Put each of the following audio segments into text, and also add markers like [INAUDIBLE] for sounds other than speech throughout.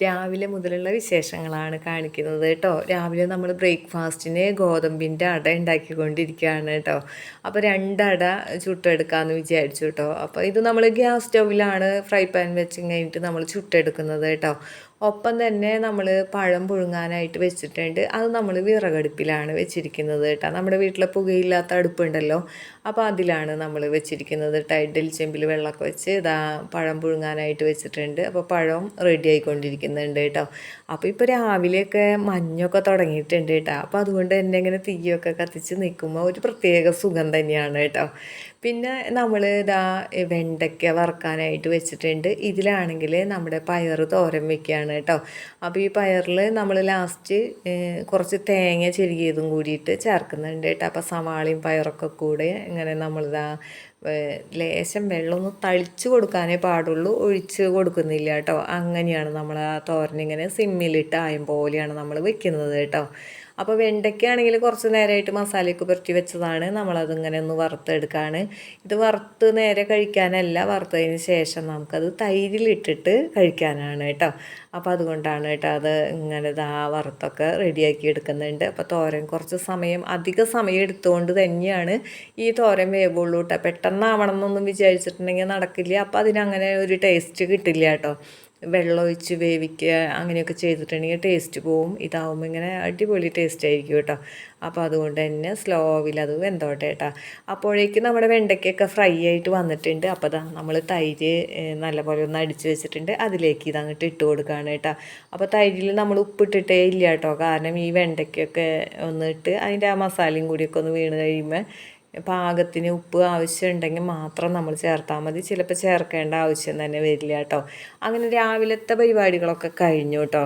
രാവിലെ മുതലുള്ള വിശേഷങ്ങളാണ് കാണിക്കുന്നത് കേട്ടോ. രാവിലെ നമ്മൾ ബ്രേക്ക്ഫാസ്റ്റിന് ഗോതമ്പിന്റെ അട ഉണ്ടാക്കിക്കൊണ്ടിരിക്കുകയാണ് കേട്ടോ. അപ്പോൾ രണ്ടട ചുട്ടെടുക്കാമെന്ന് വിചാരിച്ചു കേട്ടോ. അപ്പോൾ ഇത് നമ്മൾ ഗ്യാസ് സ്റ്റൗവിലാണ് ഫ്രൈ പാൻ വെച്ച് കഴിഞ്ഞിട്ട് നമ്മൾ ചുട്ടെടുക്കുന്നത് കേട്ടോ. ഒപ്പം തന്നെ നമ്മൾ പഴം പുഴുങ്ങാനായിട്ട് വെച്ചിട്ടുണ്ട്. അത് നമ്മൾ വിറകടുപ്പിലാണ് വെച്ചിരിക്കുന്നത് കേട്ടോ. നമ്മുടെ വീട്ടിലെ പുകയില്ലാത്ത അടുപ്പുണ്ടല്ലോ. അപ്പോൾ അതിലാണ് നമ്മൾ വെച്ചിരിക്കുന്നത് ടൈഡിൽ ചെമ്പിൽ വെള്ളമൊക്കെ വെച്ച് ഇതാ പഴം പുഴുങ്ങാനായിട്ട് വെച്ചിട്ടുണ്ട്. അപ്പോൾ പഴം റെഡി ആയിക്കൊണ്ടിരിക്കുന്നുണ്ട് കേട്ടോ. അപ്പോൾ ഇപ്പോൾ രാവിലെയൊക്കെ മഞ്ഞൊക്കെ തുടങ്ങിയിട്ടുണ്ട് കേട്ടോ. അപ്പോൾ അതുകൊണ്ട് തന്നെ ഇങ്ങനെ തീയൊക്കെ കത്തിച്ച് നിൽക്കുമ്പോൾ ഒരു പ്രത്യേക സുഖം തന്നെയാണ് കേട്ടോ. പിന്നെ നമ്മൾ ഇതാ വെണ്ടയ്ക്ക വറുക്കാനായിട്ട് വെച്ചിട്ടുണ്ട്. ഇതിലാണെങ്കിൽ നമ്മുടെ പയർ തോരൻ വെക്കുകയാണ് കേട്ടോ. അപ്പോൾ ഈ പയറിൽ നമ്മൾ ലാസ്റ്റ് കുറച്ച് തേങ്ങ ചെരുകിയതും കൂടിയിട്ട് ചേർക്കുന്നുണ്ട് കേട്ടോ. അപ്പോൾ സവാളയും പയറൊക്കെ കൂടെ ഇങ്ങനെ നമ്മളിതാ ലേശം വെള്ളം ഒന്ന് തളിച്ച് കൊടുക്കാനേ പാടുള്ളൂ. ഒഴിച്ച് കൊടുക്കുന്നില്ല കേട്ടോ. അങ്ങനെയാണ് നമ്മൾ ആ തോരനിങ്ങനെ സിമ്മിലിട്ട് ആയും പോലെയാണ് നമ്മൾ വെക്കുന്നത് കേട്ടോ. അപ്പോൾ വെണ്ടയ്ക്കാണെങ്കിൽ കുറച്ച് നേരമായിട്ട് മസാലയൊക്കെ പുരട്ടി വെച്ചതാണ്. നമ്മളതിങ്ങനെ ഒന്ന് വറുത്തെടുക്കുകയാണ് ഇത് വറുത്ത് നേരെ കഴിക്കാനല്ല വറുത്തതിന് ശേഷം നമുക്കത് തൈരിലിട്ടിട്ട് കഴിക്കാനാണ് കേട്ടോ. അപ്പോൾ അതുകൊണ്ടാണ് കേട്ടോ അത് ഇങ്ങനെ ഇതാ വറുത്തൊക്കെ റെഡിയാക്കി എടുക്കുന്നുണ്ട്. അപ്പോൾ തോരൻ കുറച്ച് സമയം അധിക സമയം എടുത്തുകൊണ്ട് തന്നെയാണ് ഈ തോരൻ വേവുള്ളൂ കേട്ടോ. പെട്ടെന്നാവണം എന്നൊന്നും വിചാരിച്ചിട്ടുണ്ടെങ്കിൽ നടക്കില്ല. അപ്പോൾ അതിനങ്ങനെ ഒരു ടേസ്റ്റ് കിട്ടില്ല കേട്ടോ. വെള്ളം ഒഴിച്ച് വേവിക്കുക അങ്ങനെയൊക്കെ ചെയ്തിട്ടുണ്ടെങ്കിൽ ടേസ്റ്റ് പോവും. ഇതാവുമ്പോൾ ഇങ്ങനെ അടിപൊളി ടേസ്റ്റ് ആയിരിക്കും കേട്ടോ. അപ്പോൾ അതുകൊണ്ട് തന്നെ സ്ലോവിൽ അത് വെന്തോട്ടെ കേട്ടോ. അപ്പോഴേക്കും നമ്മുടെ വെണ്ടയ്ക്കൊക്കെ ഫ്രൈ ആയിട്ട് വന്നിട്ടുണ്ട്. അപ്പോൾ അതാ നമ്മൾ തൈര് നല്ലപോലെ ഒന്ന് അടിച്ച് വെച്ചിട്ടുണ്ട്. അതിലേക്ക് ഇത് അങ്ങോട്ട് ഇട്ട് കൊടുക്കുകയാണ് കേട്ടോ. അപ്പോൾ തൈരിൽ നമ്മൾ ഉപ്പിട്ടിട്ടേ ഇല്ല കേട്ടോ. കാരണം ഈ വെണ്ടയ്ക്കൊക്കെ ഒന്ന് ഇട്ട് അതിന്റെ ആ മസാലയും കൂടിയൊക്കെ ഒന്ന് വീണ് കഴിയുമ്പോൾ പാകത്തിന് ഉപ്പ് ആവശ്യമുണ്ടെങ്കിൽ മാത്രം നമ്മൾ ചേർത്താൽ മതി. ചിലപ്പോൾ ചേർക്കേണ്ട ആവശ്യം തന്നെ വരില്ല കേട്ടോ അങ്ങനെ രാവിലത്തെ പരിപാടികളൊക്കെ കഴിഞ്ഞു കേട്ടോ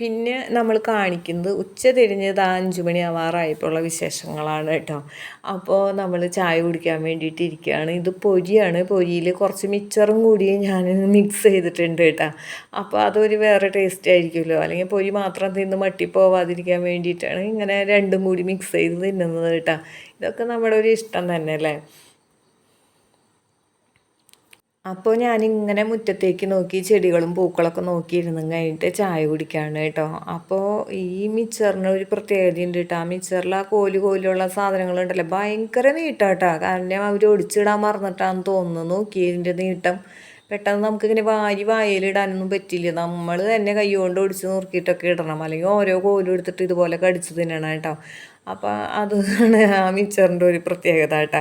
പിന്നെ നമ്മൾ കാണിക്കുന്നത് ഉച്ച തിരിഞ്ഞത് അഞ്ചു മണി ആവാറായപ്പോഴുള്ള വിശേഷങ്ങളാണ് കേട്ടോ അപ്പോൾ നമ്മൾ ചായ കുടിക്കാൻ വേണ്ടിയിട്ട് ഇരിക്കുകയാണ് ഇത് പൊരിയാണ്. പൊരിയിൽ കുറച്ച് മിച്ചറും കൂടി ഞാൻ മിക്സ് ചെയ്തിട്ടുണ്ട് കേട്ടോ അപ്പോൾ അതൊരു വേറെ ടേസ്റ്റ് ആയിരിക്കുമല്ലോ. അല്ലെങ്കിൽ പൊരി മാത്രം തിന്ന് മട്ടിപ്പോവാതിരിക്കാൻ വേണ്ടിയിട്ടാണ് ഇങ്ങനെ രണ്ടും കൂടി മിക്സ് ചെയ്ത് തിന്നുന്നത് കേട്ടോ ഇതൊക്കെ നമ്മുടെ ഒരു ഇഷ്ടം തന്നെ അല്ലേ? അപ്പോൾ ഞാനിങ്ങനെ മുറ്റത്തേക്ക് നോക്കി ചെടികളും പൂക്കളൊക്കെ നോക്കിയിരുന്നു. കഴിഞ്ഞിട്ട് ചായ കുടിക്കുകയാണ് കേട്ടോ. അപ്പോൾ ഈ മിച്ചറിന് ഒരു പ്രത്യേകത ഉണ്ട് കേട്ടോ. ആ മിച്ചറിൽ ആ കോൽ കോലുള്ള സാധനങ്ങളുണ്ടല്ലോ. ഭയങ്കര നീട്ടാട്ടോ. കാരണം അവർ ഒടിച്ചിടാൻ മറന്നിട്ടാന്ന് തോന്നുന്നു. നോക്കി ഇതിന്റെ നീട്ടം പെട്ടെന്ന് നമുക്കിങ്ങനെ വാരി വായലിടാനൊന്നും പറ്റില്ല. നമ്മൾ തന്നെ കൈ കൊണ്ട് ഒടിച്ച് നുറുക്കിയിട്ടൊക്കെ ഇടണം. അല്ലെങ്കിൽ ഓരോ കോലും എടുത്തിട്ട് ഇതുപോലെ കടിച്ച് തിന്നണം കേട്ടോ. അപ്പോൾ അതാണ് ആ മിച്ചറിന്റെ ഒരു പ്രത്യേകത കേട്ടോ.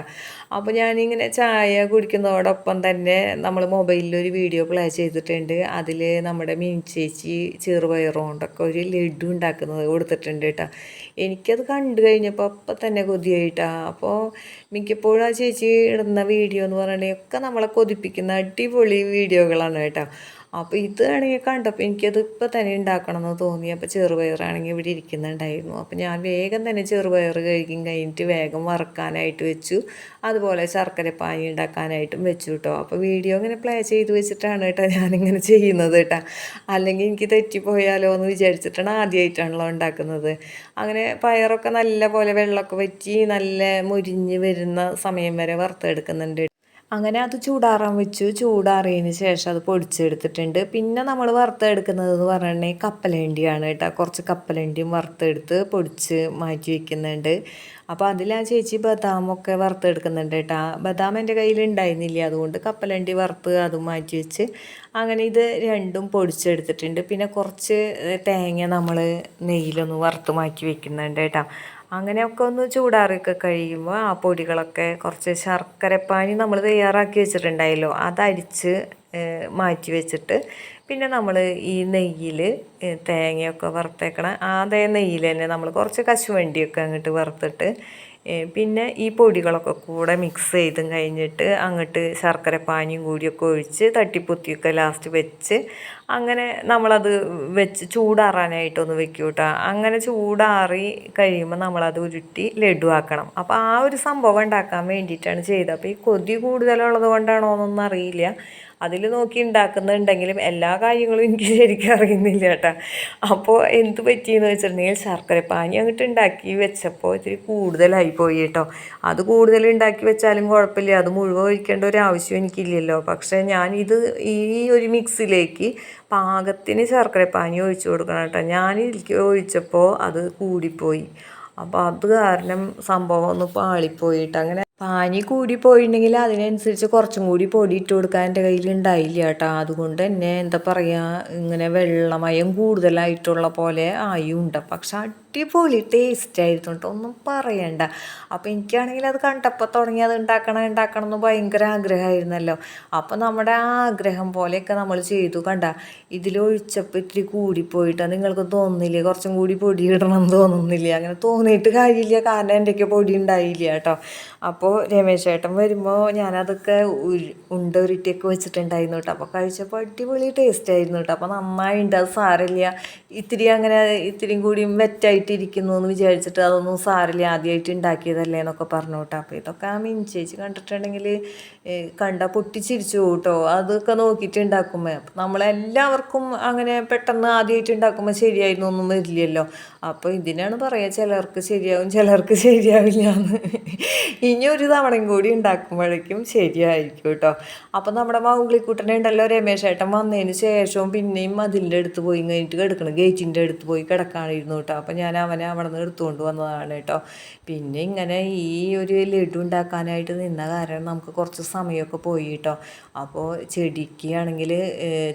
അപ്പോൾ ഞാനിങ്ങനെ ചായ കുടിക്കുന്നതോടൊപ്പം തന്നെ നമ്മൾ മൊബൈലിൽ ഒരു വീഡിയോ പ്ലേ ചെയ്തിട്ടുണ്ട്. അതിൽ നമ്മുടെ ചേച്ചി ചെറുപയറും കൊണ്ടൊക്കെ ഒരു ലഡു ഉണ്ടാക്കുന്നത് കൊടുത്തിട്ടുണ്ട് കേട്ടോ. എനിക്കത് കണ്ടു കഴിഞ്ഞപ്പോൾ അപ്പം തന്നെ കൊതിയായിട്ടാ. അപ്പോൾ മിക്കപ്പോഴും ആ ചേച്ചി ഇടുന്ന വീഡിയോ എന്ന് പറയുകയാണെങ്കിൽ ഒക്കെ നമ്മളെ കൊതിപ്പിക്കുന്ന അടിപൊളി വീഡിയോകളാണ് കേട്ടോ. അപ്പോൾ ഇത് ആണെങ്കിൽ കണ്ടപ്പോൾ എനിക്കത് ഇപ്പോൾ തന്നെ ഉണ്ടാക്കണമെന്ന് തോന്നി. അപ്പോൾ ചെറുപയറാണെങ്കിൽ ഇവിടെ ഇരിക്കുന്നുണ്ടായിരുന്നു. അപ്പോൾ ഞാൻ വേഗം തന്നെ ചെറുപയർ കഴിക്കും കഴിഞ്ഞിട്ട് വേഗം വറക്കാനായിട്ട് വെച്ചു. അതുപോലെ ശർക്കര പാനി ഉണ്ടാക്കാനായിട്ടും വെച്ചു കേട്ടോ അപ്പോൾ വീഡിയോ ഇങ്ങനെ പ്ലേ ചെയ്ത് വെച്ചിട്ടാണ് കേട്ടോ ഞാനിങ്ങനെ ചെയ്യുന്നത് കേട്ടോ അല്ലെങ്കിൽ എനിക്ക് തെറ്റിപ്പോയാലോ എന്ന് വിചാരിച്ചിട്ടാണ് ആദ്യമായിട്ടാണല്ലോ ഉണ്ടാക്കുന്നത്. അങ്ങനെ പയറൊക്കെ നല്ല പോലെ വെള്ളമൊക്കെ വറ്റി നല്ല മുരിഞ്ഞ് വരുന്ന സമയം വരെ വറുത്തെടുക്കുന്നുണ്ട് അങ്ങനെ അത് ചൂടാറാൻ വെച്ചു. ചൂടാറിയതിന് ശേഷം അത് പൊടിച്ചെടുത്തിട്ടുണ്ട്. പിന്നെ നമ്മൾ വറുത്തെടുക്കുന്നത് എന്ന് കപ്പലണ്ടിയാണ് കേട്ടോ. കുറച്ച് കപ്പലണ്ടിയും വറുത്തെടുത്ത് പൊടിച്ച് മാറ്റി വയ്ക്കുന്നുണ്ട് അപ്പോൾ അതിൽ ആ ചേച്ചി ബദാമൊക്കെ വറുത്തെടുക്കുന്നുണ്ട് കേട്ടോ. ബദാം എന്റെ കയ്യിൽ ഉണ്ടായിരുന്നില്ല. അതുകൊണ്ട് കപ്പലണ്ടി വറുത്ത് അതും മാറ്റി വെച്ച് അങ്ങനെ ഇത് രണ്ടും പൊടിച്ചെടുത്തിട്ടുണ്ട്. പിന്നെ കുറച്ച് തേങ്ങ നമ്മൾ നെയ്യിലൊന്ന് വറുത്ത് മാറ്റി വെക്കുന്നുണ്ട് കേട്ടോ. അങ്ങനെയൊക്കെ ഒന്ന് ചൂടാറിയൊക്കെ കഴിയുമ്പോൾ ആ പൊടികളൊക്കെ കുറച്ച് ശർക്കരപ്പാനി നമ്മൾ തയ്യാറാക്കി വെച്ചിട്ടുണ്ടായല്ലോ അതരിച്ച് മാറ്റി വെച്ചിട്ട് പിന്നെ നമ്മൾ ഈ നെയ്യിൽ തേങ്ങയൊക്കെ വറുത്തേക്കണം അതേ നെയ്യിൽ തന്നെ നമ്മൾ കുറച്ച് കശുവണ്ടിയൊക്കെ അങ്ങോട്ട് വറുത്തിട്ട് പിന്നെ ഈ പൊടികളൊക്കെ കൂടെ മിക്സ് ചെയ്തും കഴിഞ്ഞിട്ട് അങ്ങോട്ട് ശർക്കര പാനിയും കൂടിയൊക്കെ ഒഴിച്ച് തട്ടിപ്പൊത്തിയൊക്കെ ലാസ്റ്റ് വെച്ച് അങ്ങനെ നമ്മളത് വെച്ച് ചൂടാറാനായിട്ടൊന്ന് വെക്കും കേട്ടോ അങ്ങനെ ചൂടാറി കഴിയുമ്പോൾ നമ്മളത് ഉരുട്ടി ലഡു ആക്കണം. അപ്പോൾ ആ ഒരു സംഭവം ഉണ്ടാക്കാൻ വേണ്ടിയിട്ടാണ് ചെയ്തത്. അപ്പോൾ ഈ കൊതി കൂടുതലുള്ളത് കൊണ്ടാണോ എന്നൊന്നും അറിയില്ല. അതിൽ നോക്കി ഉണ്ടാക്കുന്നുണ്ടെങ്കിലും എല്ലാ കാര്യങ്ങളും എനിക്ക് ശരിക്കും അറിയുന്നില്ല കേട്ടോ. അപ്പോൾ എന്ത് പറ്റിയെന്ന് വെച്ചിട്ടുണ്ടെങ്കിൽ ശർക്കര പാനി അങ്ങോട്ട് ഉണ്ടാക്കി വെച്ചപ്പോൾ ഇത്തിരി കൂടുതലായി പോയി കേട്ടോ. അത് കൂടുതൽ ഉണ്ടാക്കി വെച്ചാലും കുഴപ്പമില്ല അത് മുഴുവൻ ഒഴിക്കേണ്ട ഒരു ആവശ്യം എനിക്കില്ലല്ലോ. പക്ഷേ ഞാനിത് ഈ ഒരു മിക്സിലേക്ക് പാകത്തിന് ശർക്കര പാനി ഒഴിച്ചു കൊടുക്കണം കേട്ടോ. ഞാൻ ഇരിക്കും ഒഴിച്ചപ്പോൾ അത് കൂടിപ്പോയി. അപ്പോൾ അത് കാരണം സംഭവം ഒന്ന് പാളിപ്പോയിട്ട് അങ്ങനെ പാനി കൂടി പോയിട്ടുണ്ടെങ്കിൽ അതിനനുസരിച്ച് കുറച്ചും കൂടി പൊടി ഇട്ട് കൊടുക്കാൻ എന്റെ കയ്യിൽ ഉണ്ടായില്ല കേട്ടോ. അതുകൊണ്ട് തന്നെ എന്താ പറയുക ഇങ്ങനെ വെള്ളമയം കൂടുതലായിട്ടുള്ള പോലെ ആയി ഉണ്ട്. പക്ഷെ അടിപൊളി ടേസ്റ്റ് ആയിരുന്നു കേട്ടോ ഒന്നും പറയണ്ട. അപ്പോൾ എനിക്കാണെങ്കിൽ അത് കണ്ടപ്പോൾ തുടങ്ങി അത് ഉണ്ടാക്കണം ഉണ്ടാക്കണം എന്ന് ഭയങ്കര ആഗ്രഹമായിരുന്നല്ലോ. അപ്പോൾ നമ്മുടെ ആഗ്രഹം പോലെയൊക്കെ നമ്മൾ ചെയ്തു കണ്ട. ഇതിലൊഴിച്ചപ്പോൾ ഇത്തിരി കൂടിപ്പോയിട്ട്. നിങ്ങൾക്ക് തോന്നുന്നില്ലേ? കുറച്ചും കൂടി പൊടി ഇടണം എന്ന് തോന്നുന്നില്ല? അങ്ങനെ തോന്നിയിട്ട് കാര്യമില്ല. കാരണം എന്റെയൊക്കെ പൊടി ഉണ്ടായില്ല കേട്ടോ അപ്പോൾ രമേശ് ചേട്ടൻ വരുമ്പോൾ ഞാനതൊക്കെ ഉണ്ട ഉരുട്ടിയൊക്കെ വെച്ചിട്ടുണ്ടായിരുന്നു കേട്ടോ അപ്പോൾ കഴിച്ചപ്പോൾ അടിപൊളി ടേസ്റ്റ് ആയിരുന്നു കേട്ടോ അപ്പോൾ നന്നായിട്ടുണ്ട് അത് സാരമില്ല. ഇത്തിരി അങ്ങനെ ഇത്തിരിയും കൂടിയും വെറ്റായി ആയിട്ടിരിക്കുന്നു എന്ന് വിചാരിച്ചിട്ട് അതൊന്നും സാറില്ല ആദ്യമായിട്ട് ഉണ്ടാക്കിയതല്ലേ എന്നൊക്കെ പറഞ്ഞു കേട്ടോ അപ്പോൾ ഇതൊക്കെ ആ മിനിച്ചേച്ചി കണ്ടിട്ടുണ്ടെങ്കിൽ കണ്ട പൊട്ടിച്ചിരിച്ചു കേട്ടോ. അതൊക്കെ നോക്കിയിട്ട് ഉണ്ടാക്കുമ്പോൾ അപ്പം നമ്മളെല്ലാവർക്കും അങ്ങനെ പെട്ടെന്ന് ആദ്യമായിട്ട് ഉണ്ടാക്കുമ്പോൾ ശരിയായിരുന്നു ഒന്നും വരില്ലല്ലോ. അപ്പോൾ ഇതിനാണ് പറയുക ചിലർക്ക് ശരിയാവും ചിലർക്ക് ശരിയാവില്ല എന്ന്. ഇനി ഒരു തവണയും കൂടി ഉണ്ടാക്കുമ്പോഴേക്കും ശരിയായിരിക്കും കേട്ടോ. അപ്പം നമ്മുടെ മൗഗ്ലിക്കുട്ടനെ ഉണ്ടല്ലോ രമേശ് ഏട്ടൻ വന്നതിന് ശേഷവും പിന്നെയും മതിലിന്റെ അടുത്ത് പോയി കഴിഞ്ഞിട്ട് കിടക്കണം. ഗേറ്റിന്റെ അടുത്ത് പോയി കിടക്കാണിരുന്നു കേട്ടോ. അപ്പം ഞാൻ അവനെ അവിടെ നിന്ന് എടുത്തുകൊണ്ട് വന്നതാണ് കേട്ടോ. പിന്നെ ഇങ്ങനെ ഈ ഒരു ലഡു ഉണ്ടാക്കാനായിട്ട് നിന്ന കാരണം നമുക്ക് കുറച്ച് സമയമൊക്കെ പോയി കേട്ടോ. അപ്പോൾ ചെടിക്ക് ആണെങ്കിൽ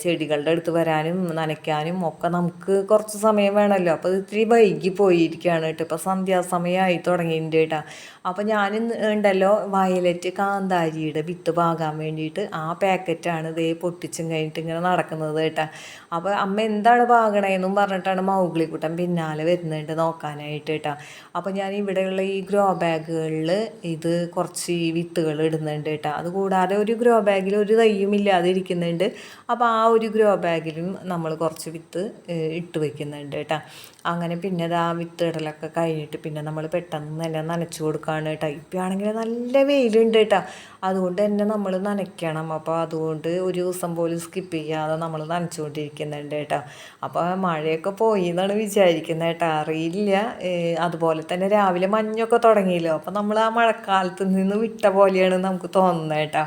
ചെടികളുടെ അടുത്ത് വരാനും നനയ്ക്കാനും ഒക്കെ നമുക്ക് കുറച്ച് സമയം വേണമല്ലോ. അപ്പോൾ ഇത്തിരി വൈകി പോയിരിക്കുകയാണ് കേട്ടോ. ഇപ്പോൾ സന്ധ്യാസമയമായി തുടങ്ങിയിട്ടുണ്ട് കേട്ടോ. അപ്പോൾ ഞാൻ ഉണ്ടല്ലോ വയലറ്റ് കാന്താരിയുടെ വിത്ത് പാകാൻ വേണ്ടിയിട്ട് ആ പാക്കറ്റാണ് ഇതേ പൊട്ടിച്ചും കഴിഞ്ഞിട്ട് ഇങ്ങനെ നടക്കുന്നത് കേട്ടോ. അപ്പോൾ അമ്മ എന്താണ് പാകണേന്നും പറഞ്ഞിട്ടാണ് മൗഗ്ലിക്കുട്ടൻ പിന്നാലെ വരുന്നുണ്ട് നോക്കാനായിട്ട് കേട്ടോ അപ്പോൾ ഞാൻ ഇവിടെയുള്ള ഈ ഗ്രോ ബാഗുകളിൽ ഇത് കുറച്ച് വിത്തുകൾ ഇടുന്നുണ്ട് കേട്ടോ അതുകൂടാതെ ഒരു ഗ്രോ ബാഗിൽ ഒരു തയ്യും ഇല്ലാതെ ഇരിക്കുന്നുണ്ട്. അപ്പോൾ ആ ഒരു ഗ്രോ ബാഗിലും നമ്മൾ കുറച്ച് വിത്ത് ഇട്ട് വയ്ക്കുന്നുണ്ട് കേട്ടോ അങ്ങനെ പിന്നെ ആ വിത്തിടലൊക്കെ കഴിഞ്ഞിട്ട് പിന്നെ നമ്മൾ പെട്ടെന്ന് തന്നെ നനച്ചു കൊടുക്കുകയാണ് കേട്ടോ. ഇപ്പം ആണെങ്കിൽ നല്ല വെയിലുണ്ട് കേട്ടോ. അതുകൊണ്ട് തന്നെ നമ്മൾ നനയ്ക്കണം. അപ്പോൾ അതുകൊണ്ട് ഒരു ദിവസം പോലും സ്കിപ്പ് ചെയ്യാതെ നമ്മൾ നനച്ചുകൊണ്ടിരിക്കുന്നുണ്ട് കേട്ടോ. അപ്പോൾ മഴയൊക്കെ പോയി എന്നാണ് വിചാരിക്കുന്നത് കേട്ടോ. അറിയില്ല. അതുപോലെ തന്നെ രാവിലെ മഞ്ഞൊക്കെ തുടങ്ങിയല്ലോ. അപ്പോൾ നമ്മൾ ആ മഴക്കാലത്ത് നിന്ന് വിട്ട പോലെയാണ് നമുക്ക് തോന്നുന്നത് കേട്ടോ.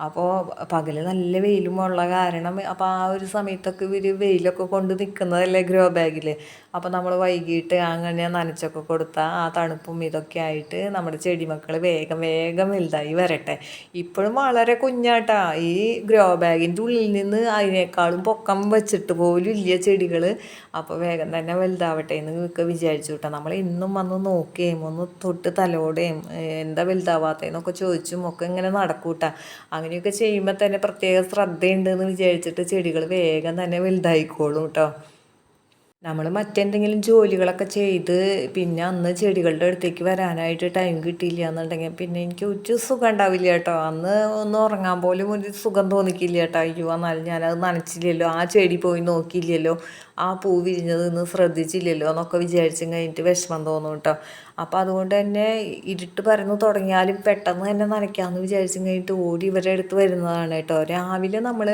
അപ്പോൾ പകൽ നല്ല വെയിലും ഉള്ള കാരണം അപ്പോൾ ആ ഒരു സമയത്തൊക്കെ ഇവർ വെയിലൊക്കെ കൊണ്ട് നിൽക്കുന്നതല്ലേ ഗ്രോ ബാഗിൽ അപ്പോൾ നമ്മൾ വൈകിട്ട് അങ്ങനെ നനച്ചൊക്കെ കൊടുത്താൽ ആ തണുപ്പും ഇതൊക്കെ ആയിട്ട് നമ്മുടെ ചെടിമക്കൾ വേഗം വേഗം വലുതായി വരട്ടെ. ഇപ്പോഴും വളരെ കുഞ്ഞാട്ടാ. ഈ ഗ്രോ ബാഗിന്റെ ഉള്ളിൽ നിന്ന് അതിനേക്കാളും പൊക്കം വെച്ചിട്ട് പോലും ഇല്ല ചെടികൾ അപ്പോൾ വേഗം തന്നെ വലുതാവട്ടെ എന്ന് ഒക്കെ വിചാരിച്ചു കേട്ടോ. നമ്മൾ ഇന്നും വന്ന് നോക്കുകയും ഒന്ന് തൊട്ട് തലോടെയും എന്താ വലുതാവാത്തതെന്നൊക്കെ ചോദിച്ചും ഒക്കെ ഇങ്ങനെ നടക്കൂട്ടാ. അങ്ങനെയൊക്കെ ചെയ്യുമ്പോൾ തന്നെ പ്രത്യേക ശ്രദ്ധയുണ്ടെന്ന് വിചാരിച്ചിട്ട് ചെടികൾ വേഗം തന്നെ വലുതായിക്കോളും കേട്ടോ നമ്മൾ മറ്റെന്തെങ്കിലും ജോലികളൊക്കെ ചെയ്ത് പിന്നെ അന്ന് ചെടികളുടെ അടുത്തേക്ക് വരാനായിട്ട് ടൈം കിട്ടിയില്ല എന്നുണ്ടെങ്കിൽ പിന്നെ എനിക്ക് ഒരു സുഖം ഉണ്ടാവില്ല കേട്ടോ അന്ന് ഒന്ന് ഉറങ്ങാൻ പോലും ഒരു സുഖം തോന്നിക്കില്ല കേട്ടോ അയ്യോ എന്നാലും ഞാനത് നനച്ചില്ലല്ലോ. ആ ചെടി പോയി നോക്കിയില്ലല്ലോ. ആ പൂ വിരിഞ്ഞത് ശ്രദ്ധിച്ചില്ലല്ലോ എന്നൊക്കെ വിചാരിച്ചും കഴിഞ്ഞിട്ട് വിഷമം തോന്നും കേട്ടോ അപ്പോൾ അതുകൊണ്ട് തന്നെ ഇരുട്ട് പരന്നു തുടങ്ങിയാലും പെട്ടെന്ന് തന്നെ നനയ്ക്കാമെന്ന് വിചാരിച്ചും കഴിഞ്ഞിട്ട് ഓടി ഇവരുടെ അടുത്ത് വരുന്നതാണ് കേട്ടോ. രാവിലെ നമ്മൾ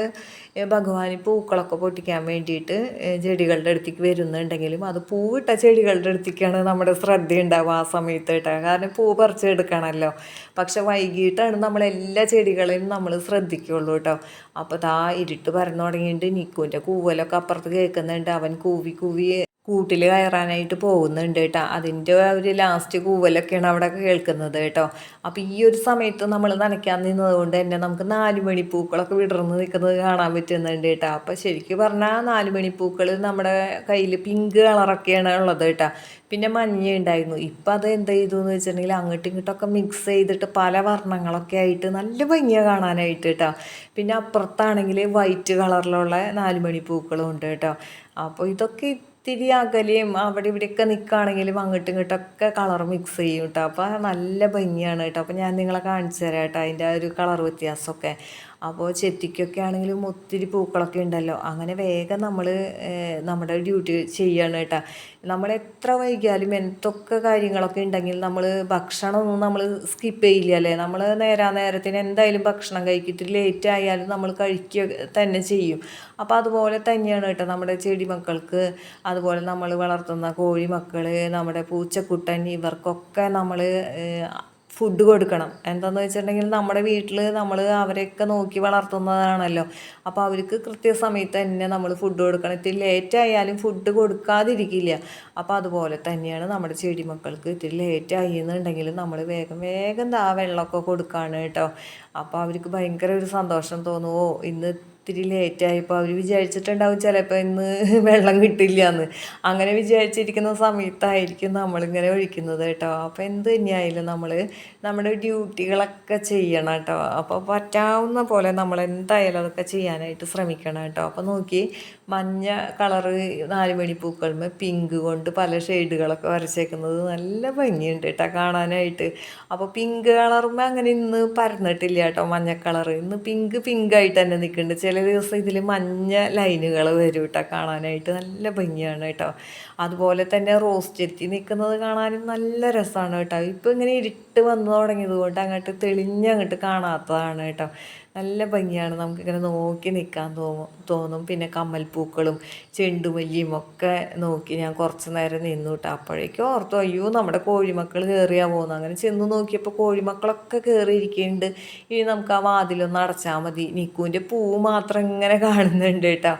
ഭഗവാന് പൂക്കളൊക്കെ പൊട്ടിക്കാൻ വേണ്ടിയിട്ട് ചെടികളുടെ അടുത്തേക്ക് വരുന്നുണ്ടെങ്കിലും അത് പൂവിട്ട ചെടികളുടെ അടുത്തേക്കാണ് നമ്മുടെ ശ്രദ്ധ ഉണ്ടാവുക ആ സമയത്ത് കേട്ടോ. കാരണം പൂ പറിച്ചെടുക്കണമല്ലോ പക്ഷെ വൈകിട്ടാണ് നമ്മൾ എല്ലാ ചെടികളെയും നമ്മൾ ശ്രദ്ധിക്കുള്ളൂ കേട്ടോ. അപ്പോൾ ദാ ഇരുട്ട് പരന്നു തുടങ്ങിയിട്ട് നിക്കുവിന്റെ കൂവലൊക്കെ അപ്പുറത്ത് കേൾക്കുന്നുണ്ട്. അവൻ കൂവി കൂവി കൂട്ടിൽ കയറാനായിട്ട് പോകുന്നുണ്ട് കേട്ടോ. അതിന്റെ ഒരു ലാസ്റ്റ് കൂവലൊക്കെയാണ് അവിടെ കേൾക്കുന്നത് കേട്ടോ. അപ്പോൾ ഈ ഒരു സമയത്ത് നമ്മൾ നനയ്ക്കാൻ നിന്നത് കൊണ്ട് തന്നെ നമുക്ക് നാല് മണിപ്പൂക്കളൊക്കെ വിടർന്ന് നിൽക്കുന്നത് കാണാൻ പറ്റുന്നുണ്ട് കേട്ടോ. അപ്പോൾ ശരിക്കും പറഞ്ഞാൽ നാല് മണിപ്പൂക്കൾ നമ്മുടെ കയ്യിൽ പിങ്ക് കളറൊക്കെയാണ് ഉള്ളത് കേട്ടോ. പിന്നെ മഞ്ഞ ഉണ്ടായിരുന്നു. ഇപ്പം അത് എന്ത് ചെയ്തു എന്ന് വെച്ചിട്ടുണ്ടെങ്കിൽ അങ്ങോട്ടും ഇങ്ങോട്ടൊക്കെ മിക്സ് ചെയ്തിട്ട് പല വർണങ്ങളൊക്കെ ആയിട്ട് നല്ല ഭംഗിയാണ് കാണാനായിട്ട് കേട്ടോ. പിന്നെ അപ്പുറത്താണെങ്കിൽ വൈറ്റ് കളറിലുള്ള നാല് മണിപ്പൂക്കളും ഉണ്ട് കേട്ടോ. അപ്പോൾ ഇതൊക്കെ ഇത്തിരി അകലെയും അവിടെ ഇവിടെയൊക്കെ നിൽക്കുകയാണെങ്കിലും അങ്ങോട്ടും ഇങ്ങോട്ടൊക്കെ കളർ മിക്സ് ചെയ്യും കേട്ടോ അപ്പോൾ നല്ല ഭംഗിയാണ് കേട്ടോ അപ്പോൾ ഞാൻ നിങ്ങളെ കാണിച്ചു തരാം കേട്ടോ അതിന്റെ ആ ഒരു കളർ വ്യത്യാസമൊക്കെ. അപ്പോൾ ചെത്തിക്കൊക്കെ ആണെങ്കിലും ഒത്തിരി പൂക്കളൊക്കെ ഉണ്ടല്ലോ. അങ്ങനെ വേഗം നമ്മൾ നമ്മുടെ ഡ്യൂട്ടി ചെയ്യണം കേട്ടോ. നമ്മൾ എത്ര വൈകിയാലും എന്തൊക്കെ കാര്യങ്ങളൊക്കെ ഉണ്ടെങ്കിൽ നമ്മൾ ഭക്ഷണമൊന്നും നമ്മൾ സ്കിപ്പ് ചെയ്യില്ല അല്ലേ? നമ്മൾ നേരാ നേരത്തിന് എന്തായാലും ഭക്ഷണം കഴിക്കിട്ട് ലേറ്റ് ആയാലും നമ്മൾ കഴിക്കുക തന്നെ ചെയ്യും. അപ്പോൾ അതുപോലെ തന്നെയാണ് കേട്ടോ നമ്മുടെ ചെടി മക്കൾക്ക് അതുപോലെ നമ്മൾ വളർത്തുന്ന കോഴി മക്കൾ നമ്മുടെ പൂച്ചക്കുട്ടൻ ഇവർക്കൊക്കെ നമ്മൾ ഫുഡ് കൊടുക്കണം. എന്താണെന്ന് വെച്ചിട്ടുണ്ടെങ്കിൽ നമ്മുടെ വീട്ടിൽ നമ്മൾ അവരെയൊക്കെ നോക്കി വളർത്തുന്നതാണല്ലോ. അപ്പോൾ അവർക്ക് കൃത്യസമയത്ത് തന്നെ നമ്മൾ ഫുഡ് കൊടുക്കണം. ഇത്തിരി ലേറ്റ് ആയാലും ഫുഡ് കൊടുക്കാതിരിക്കില്ല. അപ്പോൾ അതുപോലെ തന്നെയാണ് നമ്മുടെ ചെടി മക്കൾക്ക് ഇത്തിരി ലേറ്റ് ആയി എന്നുണ്ടെങ്കിൽ നമ്മൾ വേഗം വേഗം ആ വെള്ളമൊക്കെ കൊടുക്കുകയാണ് കേട്ടോ. അപ്പോൾ അവർക്ക് ഭയങ്കര ഒരു സന്തോഷം തോന്നുമോ ഇന്ന് ഇത്തിരി ലേറ്റായപ്പോൾ അവർ വിചാരിച്ചിട്ടുണ്ടാവും ചിലപ്പോൾ ഇന്ന് [LAUGHS] വെള്ളം കിട്ടില്ല എന്ന് അങ്ങനെ വിചാരിച്ചിരിക്കുന്ന സമയത്തായിരിക്കും നമ്മളിങ്ങനെ ഒഴിക്കുന്നത് കേട്ടോ. അപ്പോൾ എന്ത് തന്നെയായാലും നമ്മൾ നമ്മുടെ ഡ്യൂട്ടികളൊക്കെ ചെയ്യണം കേട്ടോ. അപ്പോൾ പറ്റാവുന്ന പോലെ നമ്മൾ എന്തായാലും അതൊക്കെ ചെയ്യാനായിട്ട് ശ്രമിക്കണം കേട്ടോ. അപ്പോൾ നോക്കി മഞ്ഞ കളറ് നാല് മണിപ്പൂക്കളുമ്പോൾ പിങ്ക് കൊണ്ട് പല ഷെയ്ഡുകളൊക്കെ വരച്ചേക്കുന്നത് നല്ല ഭംഗിയുണ്ട് കേട്ടോ കാണാനായിട്ട്. അപ്പോൾ പിങ്ക് കളറുമ്പോൾ അങ്ങനെ ഇന്ന് പരന്നിട്ടില്ല കേട്ടോ മഞ്ഞ കളറ് ഇന്ന് പിങ്ക് പിങ്ക് ആയിട്ട് തന്നെ നിൽക്കുന്നുണ്ട് ചില ദിവസം ഇതിൽ മഞ്ഞ ലൈനുകൾ വരും കേട്ടോ കാണാനായിട്ട് നല്ല ഭംഗിയാണ് കേട്ടോ. അതുപോലെ തന്നെ റോസ് ചെത്തി നിൽക്കുന്നത് കാണാനും നല്ല രസമാണ് കേട്ടോ. ഇപ്പോൾ ഇങ്ങനെ ഇരുട്ട് വന്നു തുടങ്ങിയത് കൊണ്ട് അങ്ങോട്ട് തെളിഞ്ഞങ്ങോട്ട് കാണാത്തതാണ് കേട്ടോ. നല്ല ഭംഗിയാണ്. നമുക്കിങ്ങനെ നോക്കി നിൽക്കാൻ തോന്നും തോന്നും. പിന്നെ കമ്മൽപ്പൂക്കളും ചെണ്ടുമല്ലിയും ഒക്കെ നോക്കി ഞാൻ കുറച്ച് നേരം നിന്നു കേട്ടോ അപ്പോഴേക്കും ഓർത്തു അയ്യോ നമ്മുടെ കോഴിമക്കൾ കയറിയാ പോകുന്നു അങ്ങനെ ചെന്ന് നോക്കിയപ്പോൾ കോഴിമക്കളൊക്കെ കയറിയിരിക്കുന്നുണ്ട് ഇനി നമുക്ക് ആ വാതിലൊന്ന് അടച്ചാൽ മതി. നിക്കൂന്റെ പൂ മാത്രം ഇങ്ങനെ കാണുന്നുണ്ട് കേട്ടോ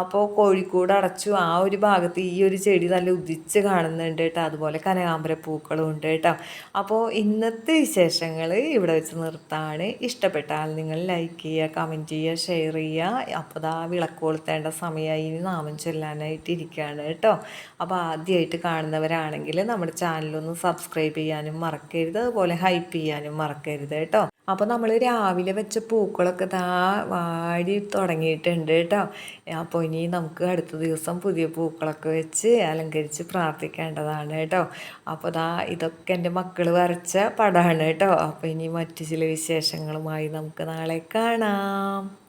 അപ്പോൾ കോഴിക്കൂട് അടച്ചു. ആ ഒരു ഭാഗത്ത് ഈ ഒരു ചെടി നല്ല ഉദിച്ച് കാണുന്നുണ്ട് കേട്ടോ അതുപോലെ കനകാമ്പര പൂക്കളും ഉണ്ട് കേട്ടോ അപ്പോൾ ഇന്നത്തെ വിശേഷങ്ങൾ ഇവിടെ വെച്ച് നിർത്താണ്. ഇഷ്ടപ്പെട്ടാൽ നിങ്ങൾ ലൈക്ക് ചെയ്യുക കമന്റ് ചെയ്യുക ഷെയർ ചെയ്യുക. അപ്പോൾ ആ വിളക്ക് കൊളുത്തേണ്ട സമയമായി ഇനി നാമം ചൊല്ലാനായിട്ട് ഇരിക്കുകയാണ് കേട്ടോ. അപ്പോൾ ആദ്യമായിട്ട് കാണുന്നവരാണെങ്കിൽ നമ്മുടെ ചാനലൊന്ന് സബ്സ്ക്രൈബ് ചെയ്യാനും മറക്കരുത്. അതുപോലെ ഹൈപ്പ് ചെയ്യാനും മറക്കരുത് കേട്ടോ. അപ്പോൾ നമ്മൾ രാവിലെ വെച്ച പൂക്കളൊക്കെ ദാ വാടി തുടങ്ങിയിട്ടുണ്ട് കേട്ടോ അപ്പോൾ ഇനി നമുക്ക് അടുത്ത ദിവസം പുതിയ പൂക്കളൊക്കെ വെച്ച് അലങ്കരിച്ച് പ്രാർത്ഥിക്കേണ്ടതാണ് കേട്ടോ അപ്പോൾ ദാ ഇതൊക്കെ എന്റെ മക്കൾ വരച്ച പടമാണ് കേട്ടോ അപ്പോൾ ഇനി മറ്റു ചില വിശേഷങ്ങളുമായി നമുക്ക് നാളെ കാണാം.